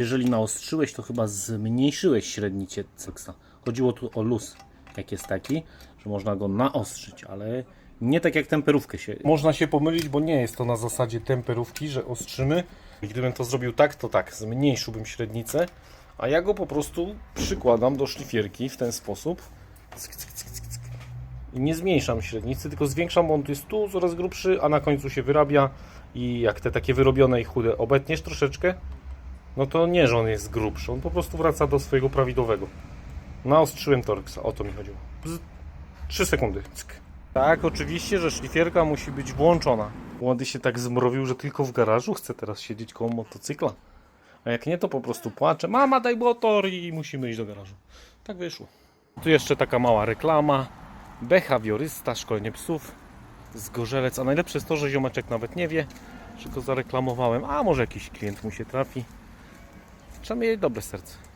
Jeżeli naostrzyłeś, to chyba zmniejszyłeś średnicie cyksa. Chodziło tu o luz, jak jest taki, że można go naostrzyć, ale nie tak jak temperówkę się. Można się pomylić, bo nie jest to na zasadzie temperówki, że ostrzymy. Gdybym to zrobił tak, to tak, zmniejszyłbym średnicę, a ja go po prostu przykładam do szlifierki w ten sposób. Cyk, cyk, cyk, cyk, cyk. I nie zmniejszam średnicy, tylko zwiększam, bo on jest tu coraz grubszy, a na końcu się wyrabia i jak te takie wyrobione i chude obetniesz troszeczkę, no to nie, że on jest grubszy, on po prostu wraca do swojego prawidłowego. Naostrzyłem Torxa, o to mi chodziło. Bzz. 3 sekundy. Cyk. Tak, oczywiście, że szlifierka musi być włączona. Młody się tak zmrowił, że tylko w garażu chce teraz siedzieć koło motocykla. A jak nie, to po prostu płacze. Mama, daj motor i musimy iść do garażu. Tak wyszło. Tu jeszcze taka mała reklama. Behawiorysta, szkolenie psów. Zgorzelec. A najlepsze jest to, że ziomeczek nawet nie wie, że go zareklamowałem. A może jakiś klient mu się trafi. Trzeba mieć dobre serce.